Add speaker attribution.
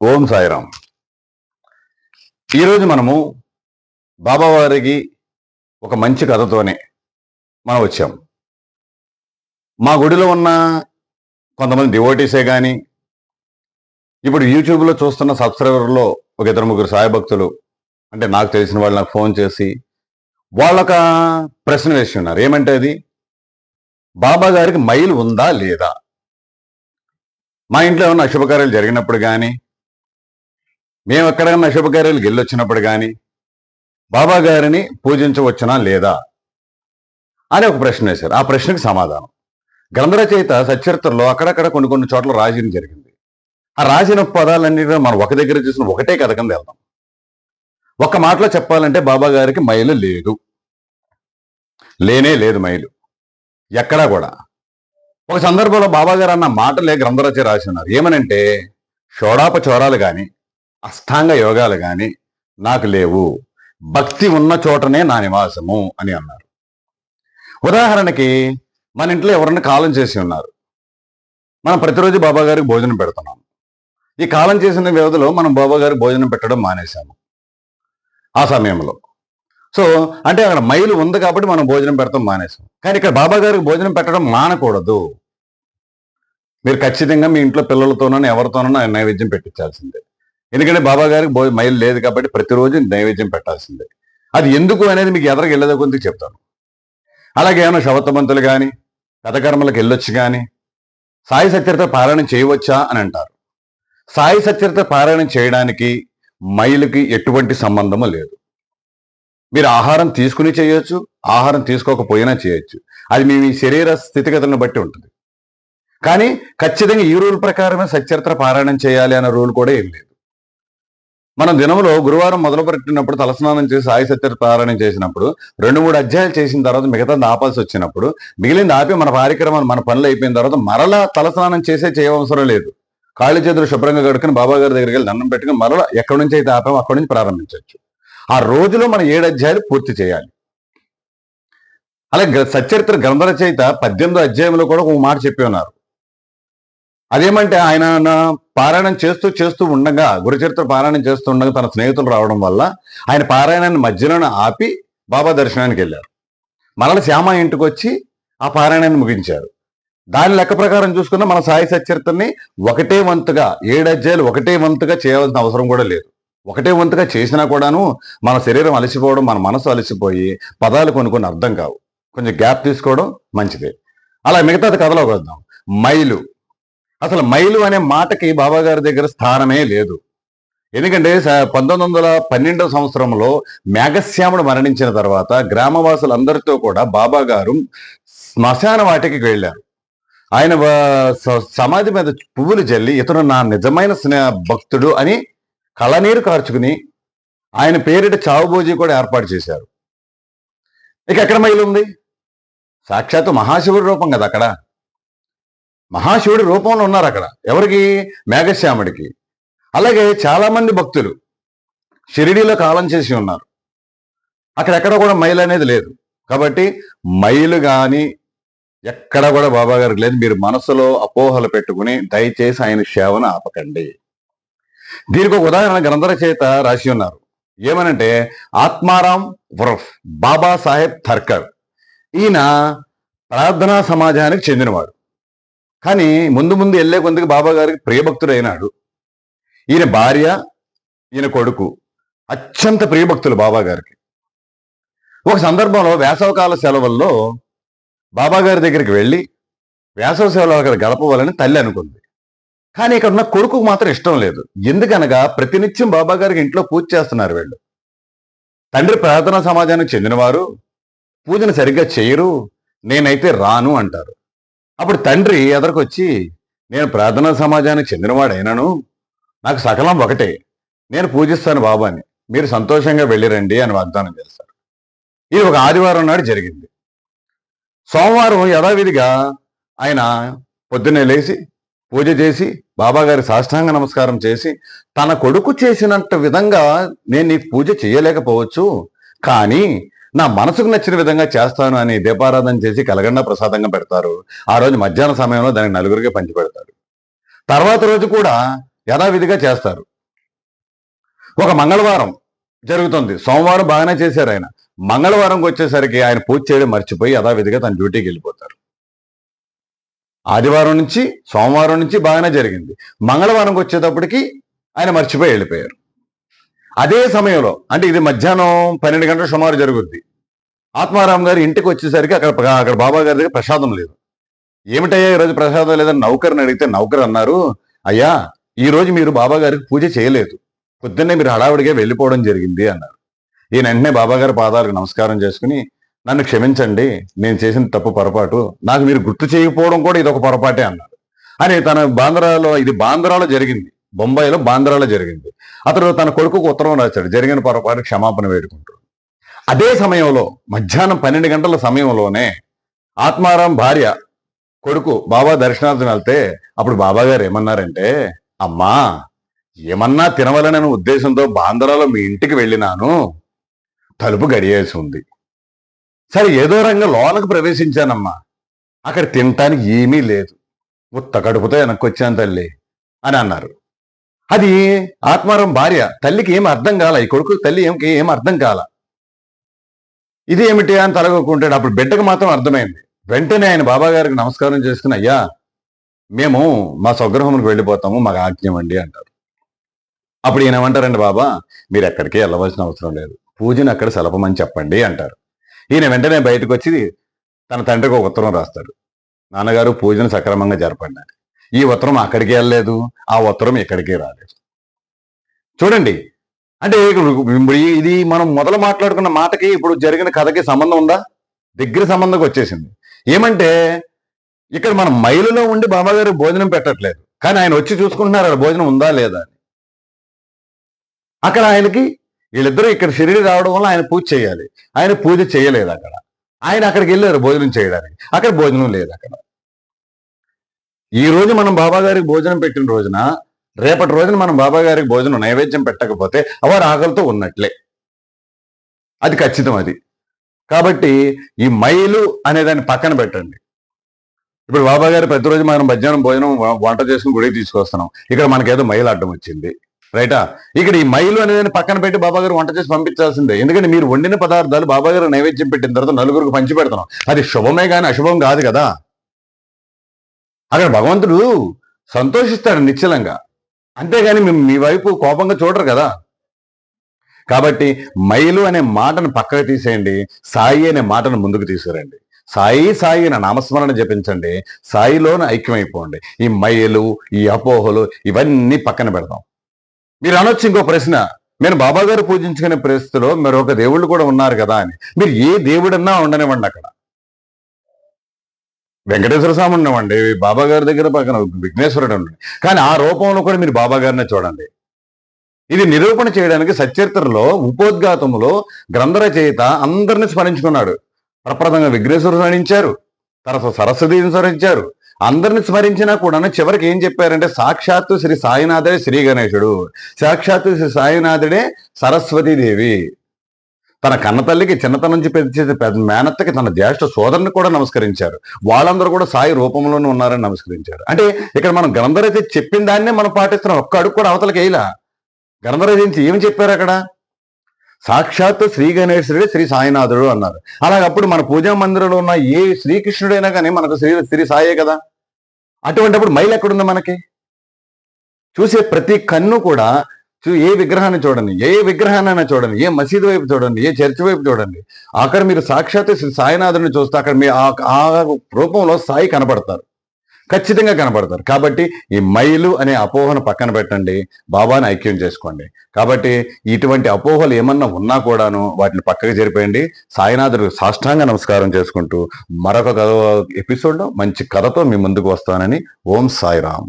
Speaker 1: ఓం సాయిరాం ఈరోజు మనము బాబావారికి ఒక మంచి కథతోనే మనం వచ్చాం. మా గుడిలో ఉన్న కొంతమంది డివోటీసే కానీ ఇప్పుడు యూట్యూబ్లో చూస్తున్న సబ్స్క్రైబర్లో ఒక ఇద్దరు ముగ్గురు సాయి భక్తులు అంటే నాకు తెలిసిన వాళ్ళు నాకు ఫోన్ చేసి వాళ్ళొక ప్రశ్న వేసి ఉన్నారు ఏమంటే అది? బాబా గారికి మైల్ ఉందా లేదా? మా ఇంట్లో ఏమన్నా అశుభకార్యాలు జరిగినప్పుడు కానీ మేము ఎక్కడైనా శుభకార్యాలకు వెళ్ళొచ్చినప్పుడు కానీ బాబా గారిని పూజించవచ్చునా లేదా అని ఒక ప్రశ్న వేశారు. ఆ ప్రశ్నకి సమాధానం. గ్రంథరచయిత సచరిత్రలో అక్కడక్కడ కొన్ని కొన్ని చోట్ల రాసిన జరిగింది. ఆ రాసిన పదాలన్నీ మనం ఒక దగ్గర చూసిన ఒకటే కథ కింద వెళ్దాం. ఒక్క మాటలో చెప్పాలంటే బాబా గారికి మైలు లేదు. లేనే లేదు మైలు. ఎక్కడా కూడా. ఒక సందర్భంలో బాబా గారు అన్న మాటలే గ్రంథరచయ రాసి ఉన్నారు. ఏమనంటే షోడాపచోరాలు కానీ అష్టాంగ యోగాలు కానీ నాకు లేవు. భక్తి ఉన్న చోటనే నా నివాసము అని అన్నారు. ఉదాహరణకి మన ఇంట్లో ఎవరైనా కాలం చేసి ఉన్నారు. మనం ప్రతిరోజు బాబా గారికి భోజనం పెడుతున్నాం ఈ కాలం చేసిన వ్యవధిలో మనం బాబా గారికి భోజనం పెట్టడం మానేశాము. ఆ సమయంలో. సో అంటే అక్కడ మైలు ఉంది కాబట్టి మనం భోజనం పెడతాం మానేసాం కానీ ఇక్కడ బాబా గారికి భోజనం పెట్టడం మానకూడదు. మీరు ఖచ్చితంగా మీ ఇంట్లో పిల్లలతోనో ఎవరితోనో నైవేద్యం పెట్టించాల్సిందే. ఎందుకంటే బాబా గారికి భో మైలు లేదు కాబట్టి ప్రతిరోజు నైవేద్యం పెట్టాల్సిందే. అది ఎందుకు అనేది మీకు ఎదరికి వెళ్ళేదో కొంత చెప్తాను. అలాగే ఏమైనా శవతమంతులు కానీ కథకర్మలకు వెళ్ళొచ్చు కానీ సాయి సత్యత పారాయణం చేయవచ్చా అని అంటారు. సాయి సత్యత పారాయణం చేయడానికి మైలుకి ఎటువంటి సంబంధము లేదు. మీరు ఆహారం తీసుకుని చేయొచ్చు ఆహారం తీసుకోకపోయినా చేయొచ్చు. అది మీ మీ శరీర స్థితిగతులను బట్టి ఉంటుంది. కానీ ఖచ్చితంగా ఈ రూల్ ప్రకారమే సచ్చరిత్ర పారాయణం చేయాలి అనే రూల్ కూడా ఏం లేదు. మనం దినంలో గురువారం మొదలు పెట్టినప్పుడు తలస్నానం చేసి సాయి సత్య పారాయణం చేసినప్పుడు రెండు మూడు అధ్యాయాలు చేసిన తర్వాత మిగతా ఆపాల్సి వచ్చినప్పుడు మిగిలింది ఆపి మన కార్యక్రమం మన పనులు అయిపోయిన తర్వాత మరలా తలస్నానం చేసే చేయవసరం లేదు. కాళ్ళు చేతులు శుభ్రంగా కడుక్కుని బాబా గారి దగ్గరికి వెళ్ళి దండం పెట్టుకుని మరలా ఎక్కడి నుంచి అయితే ఆపామో అక్కడి నుంచి ప్రారంభించవచ్చు. ఆ రోజులో మనం ఏడు అధ్యాయాలు పూర్తి చేయాలి. అలాగే సచరిత్ర గ్రంథ రచయిత పద్దెనిమిదో అధ్యాయంలో కూడా ఒక మాట చెప్పి ఉన్నారు. అదేమంటే ఆయన పారాయణం చేస్తూ చేస్తూ ఉండగా గురుచరిత్ర పారాయణం చేస్తూ ఉండగా తన స్నేహితులు రావడం వల్ల ఆయన పారాయణాన్ని మధ్యలోనే ఆపి బాబా దర్శనానికి వెళ్ళారు. మరల శ్యామ ఇంటికి వచ్చి ఆ పారాయణాన్ని ముగించారు. దాని లెక్క ప్రకారం చూసుకున్న మన సాయి సచరితని ఒకటే వంతుగా ఏడు అధ్యాయులు ఒకటే వంతుగా చేయవలసిన అవసరం కూడా లేదు. ఒకటే వంతుగా చేసినా కూడాను మన శరీరం అలసిపోవడం మన మనసు అలసిపోయి పదాలు కొన్ని కొన్ని అర్థం కావు. కొంచెం గ్యాప్ తీసుకోవడం మంచిదే. అలా మిగతాది కథలోకి వద్దాం. మైలు. అసలు మైలు అనే మాటకి బాబా గారి దగ్గర స్థానమే లేదు. ఎందుకంటే పంతొమ్మిది వందల పన్నెండవ సంవత్సరంలో మేఘశ్యాముడు మరణించిన తర్వాత గ్రామవాసులందరితో కూడా బాబా గారు శ్మశాన వాటికి వెళ్ళారు. ఆయన సమాధి మీద పువ్వులు జల్లి ఇతను నా నిజమైన స్నే భక్తుడు అని కళ్ళనీరు కార్చుకుని ఆయన పేరిట చావుబోజీ కూడా ఏర్పాటు చేశారు. ఇక ఎక్కడ మైలు ఉంది సాక్షాత్తు మహాశివుడి రూపం కదా అక్కడ. మహాశివుడి రూపంలో ఉన్నారు అక్కడ. ఎవరికి? మేఘశ్యాముడికి. అలాగే చాలామంది భక్తులు షిరిడీలో కాలం చేసి ఉన్నారు. అక్కడెక్కడ కూడా మైలు అనేది లేదు. కాబట్టి మైలు కానీ ఎక్కడ కూడా బాబా గారికి లేదు. మీరు మనసులో అపోహలు పెట్టుకుని దయచేసి ఆయన సేవను ఆపకండి. దీనికి ఒక ఉదాహరణ గ్రంథరచయిత రాసి ఉన్నారు. ఏమనంటే ఆత్మారాం ఉరఫ్ బాబా సాహెబ్ థర్కర్. ఈయన ప్రార్థనా సమాజానికి చెందినవాడు. కానీ ముందు ముందు వెళ్ళే కొందుకు బాబా గారికి ప్రియభక్తుడైనాడు. ఈయన భార్య ఈయన కొడుకు అత్యంత ప్రియభక్తులు బాబా గారికి. ఒక సందర్భంలో వేసవకాల సెలవుల్లో బాబా గారి దగ్గరికి వెళ్ళి వేసవ సెలవులు అక్కడ గడపవాలని తల్లి అనుకుంది. కానీ ఇక్కడ ఉన్న కొడుకుకు మాత్రం ఇష్టం లేదు. ఎందుకనగా ప్రతినిత్యం బాబా గారికి ఇంట్లో పూజ చేస్తున్నారు వీళ్ళు. తండ్రి ప్రార్థనా సమాజానికి చెందినవారు పూజను సరిగ్గా చేయరు నేనైతే రాను అంటారు. అప్పుడు తండ్రి ఎదరికొచ్చి నేను ప్రార్థనా సమాజానికి చెందినవాడైనాను. నాకు సకలం ఒకటే. నేను పూజిస్తాను బాబాని మీరు సంతోషంగా వెళ్ళిరండి అని వాగ్దానం చేశారు. ఇది ఒక ఆదివారం నాడు జరిగింది. సోమవారం యథావిధిగా ఆయన పొద్దున్నే లేచి పూజ చేసి బాబా గారి సాష్టాంగ నమస్కారం చేసి తన కొడుకు చేసినంత విధంగా నేను నీకు పూజ చేయలేకపోవచ్చు. కానీ నా మనసుకు నచ్చిన విధంగా చేస్తాను అని దీపారాధన చేసి కలగండ ప్రసాదంగా పెడతారు. ఆ రోజు మధ్యాహ్న సమయంలో దానికి నలుగురికి పంచి పెడతారు. తర్వాత రోజు కూడా యథావిధిగా చేస్తారు. ఒక మంగళవారం జరుగుతుంది. సోమవారం బాగానే చేశారు ఆయన. మంగళవారంకి వచ్చేసరికి ఆయన పూజ చేయడం మర్చిపోయి యథావిధిగా తన డ్యూటీకి వెళ్ళిపోతారు. ఆదివారం నుంచి సోమవారం నుంచి బాగానే జరిగింది. మంగళవారంకి వచ్చేటప్పటికి ఆయన మర్చిపోయి వెళ్ళిపోయారు. అదే సమయంలో అంటే ఇది మధ్యాహ్నం పన్నెండు గంటల సుమారు జరుగుద్ది. ఆత్మారాం గారు ఇంటికి వచ్చేసరికి అక్కడ అక్కడ బాబా గారి దగ్గర ప్రసాదం లేదు. ఏమిటయ్యా ఈరోజు ప్రసాదం లేదని నౌకర్ని అడిగితే నౌకర్ అన్నారు అయ్యా ఈ రోజు మీరు బాబా గారికి పూజ చేయలేదు. పొద్దున్నే మీరు హడావిడిగా వెళ్ళిపోవడం జరిగింది అన్నారు. ఈయన వెంటనే బాబాగారి పాదాలకు నమస్కారం చేసుకుని నన్ను క్షమించండి నేను చేసిన తప్పు పొరపాటు. నాకు మీరు గుర్తు చేయకపోవడం కూడా ఇది ఒక పొరపాటే అన్నారు. అని తన బాంద్రాలో ఇది బాంద్రాలో జరిగింది. బొంబాయిలో బాంద్రాలో జరిగింది. అతడు తన కొడుకుకు ఉత్తరం రాశాడు జరిగిన పొరపాటు క్షమాపణ వేడుకుంటూ. అదే సమయంలో మధ్యాహ్నం పన్నెండు గంటల సమయంలోనే ఆత్మారాం భార్య కొడుకు బాబా దర్శనార్థం వెళ్తే అప్పుడు బాబా గారు ఏమన్నారంటే అమ్మా ఏమన్నా తినవలనని ఉద్దేశంతో బాంద్రాలో మీ ఇంటికి వెళ్ళినాను. తలుపు గడియేసి ఉంది. సరే ఏదో రంగ లోనకు ప్రవేశించానమ్మా. అక్కడ తినటానికి ఏమీ లేదు. ఉత్త కడుపుతో వెనక్కి వచ్చాను తల్లి అని అన్నారు. అది ఆత్మారం భార్య. తల్లికి ఏం అర్థం కాల? ఈ కొడుకు తల్లి ఏం ఏం అర్థం కాల? ఇది ఏమిటి అని తలగొక్కుంటాడు. అప్పుడు బిడ్డకు మాత్రం అర్థమైంది. వెంటనే ఆయన బాబా గారికి నమస్కారం చేసుకుని అయ్యా మేము మా స్వగృహంకి వెళ్ళిపోతాము మాకు ఆజ్ఞమండి అంటారు. అప్పుడు ఈయన ఏమంటారండి బాబా మీరు ఎక్కడికి వెళ్ళవలసిన అవసరం లేదు. పూజను అక్కడ సెలపమని చెప్పండి అంటారు. ఈయన వెంటనే బయటకు వచ్చి తన తండ్రికి ఒక ఉత్తరం రాస్తాడు. నాన్నగారు పూజను సక్రమంగా జరపండి అని. ఈ ఉత్తరం అక్కడికి వెళ్ళలేదు ఆ ఉత్తరం ఇక్కడికి రాలేదు. చూడండి అంటే ఇది మనం మొదలు మాట్లాడుకున్న మాటకి ఇప్పుడు జరిగిన కథకి సంబంధం ఉందా? దగ్గర సంబంధం వచ్చేసింది. ఏమంటే ఇక్కడ మనం మైలులో ఉండి బాబాగారు భోజనం పెట్టట్లేదు కానీ ఆయన వచ్చి చూసుకుంటున్నారు అక్కడ భోజనం ఉందా లేదా అని. అక్కడ ఆయనకి వీళ్ళిద్దరూ ఇక్కడ షిరిడి రావడం వల్ల ఆయన పూజ చేయాలి. ఆయన పూజ చేయలేదు అక్కడ. ఆయన అక్కడికి వెళ్ళారు భోజనం చేయడానికి. అక్కడ భోజనం లేదు అక్కడ. ఈ రోజు మనం బాబా గారికి భోజనం పెట్టిన రోజున రేపటి రోజున మనం బాబా గారికి భోజనం నైవేద్యం పెట్టకపోతే వారు ఆకలితో ఉన్నట్లే. అది ఖచ్చితం అది. కాబట్టి ఈ మైలు అనే దాన్ని పక్కన పెట్టండి. ఇప్పుడు బాబా గారు ప్రతిరోజు మనం మధ్యాహ్నం భోజనం వంట చేసుకుని గుడికి తీసుకొస్తున్నాం. ఇక్కడ మనకేదో మైలు అడ్డం వచ్చింది. రైటా? ఇక్కడ ఈ మైలు అనేది పక్కన పెట్టి బాబా గారు వంట చేసి పంపించాల్సిందే. ఎందుకంటే మీరు వండిన పదార్థాలు బాబా గారు నైవేద్యం పెట్టిన తర్వాత నలుగురికి పంచి పెడుతున్నాం అది శుభమే కానీ అశుభం కాదు కదా. అక్కడ భగవంతుడు సంతోషిస్తాడు నిశ్చలంగా. అంతేగాని మేము మీ వైపు కోపంగా చూడరు కదా. కాబట్టి మైలు అనే మాటను పక్కకు తీసేయండి సాయి అనే మాటను ముందుకు తీసుకురండి. సాయి సాయి అని నామస్మరణ జపించండి సాయిలోన ఐక్యమైపోండి. ఈ మైలు ఈ అపోహలు ఇవన్నీ పక్కన పెడదాం. మీరు అనొచ్చు ఇంకో ప్రశ్న నేను బాబా గారు పూజించుకునే పరిస్థితిలో మరొక దేవుళ్ళు కూడా ఉన్నారు కదా అని. మీరు ఏ దేవుడన్నా ఉండనివ్వండి అక్కడ. వెంకటేశ్వర స్వామి ఉండవండి. బాబా గారి దగ్గర పక్కన విఘ్నేశ్వరుడు ఉండండి కానీ ఆ రూపంలో కూడా మీరు బాబా గారినే చూడండి. ఇది నిరూపణ చేయడానికి సచరిత్రలో ఉపోద్ఘాతములో గ్రంథరచయిత అందరిని స్మరించుకున్నాడు. ప్రప్రదంగా విఘ్నేశ్వరుడు స్మరించారు. తర్వాత సరస్వతిని స్మరించారు. అందరిని స్మరించినా కూడా చివరికి ఏం చెప్పారంటే సాక్షాత్తు శ్రీ సాయినాథుడే శ్రీ గణేశుడు. సాక్షాత్తు శ్రీ సాయినాథుడే సరస్వతీదేవి. తన కన్న తల్లికి చిన్నతనం నుంచి పెద్ద పెద్ద మేనత్తకి తన జ్యేష్ఠ సోదరుని కూడా నమస్కరించారు. వాళ్ళందరూ కూడా సాయి రూపంలోనే ఉన్నారని నమస్కరించారు. అంటే ఇక్కడ మనం గ్రంథరచయిత చెప్పిన దాన్నే మనం పాటిస్తున్నాం. ఒక్క అడుగు కూడా అవతలకి వేయలా. గ్రంథరచయించి ఏమి చెప్పారు అక్కడ? సాక్షాత్ శ్రీ గణేశుడే శ్రీ సాయినాథుడు అన్నారు. అలాగప్పుడు మన పూజా మందిరంలో ఉన్న ఏ శ్రీకృష్ణుడైనా కానీ మనకు శ్రీ శ్రీ సాయే కదా. అటువంటిప్పుడు మైలు ఎక్కడుంది మనకి? చూసే ప్రతి కన్ను కూడా ఏ విగ్రహాన్ని చూడండి ఏ విగ్రహాన్ని చూడండి ఏ మసీదు వైపు చూడండి ఏ చర్చి వైపు చూడండి అక్కడ మీరు సాక్షాత్ శ్రీ సాయినాథుడిని చూస్తే అక్కడ మీ ఆ ఆ రూపంలో సాయి కనపడతారు. ఖచ్చితంగా కనబడతారు కాబట్టి ఈ మైలు అనే అపోహను పక్కన పెట్టండి బాబాని ఐక్యం చేసుకోండి. కాబట్టి ఇటువంటి అపోహలు ఏమన్నా ఉన్నా కూడాను వాటిని పక్కకి జరిపేయండి. సాయినాథుడు సాష్టాంగ నమస్కారం చేసుకుంటూ మరొక కథ ఎపిసోడ్లో మంచి కథతో మీ ముందుకు వస్తానని ఓం సాయిరామ్.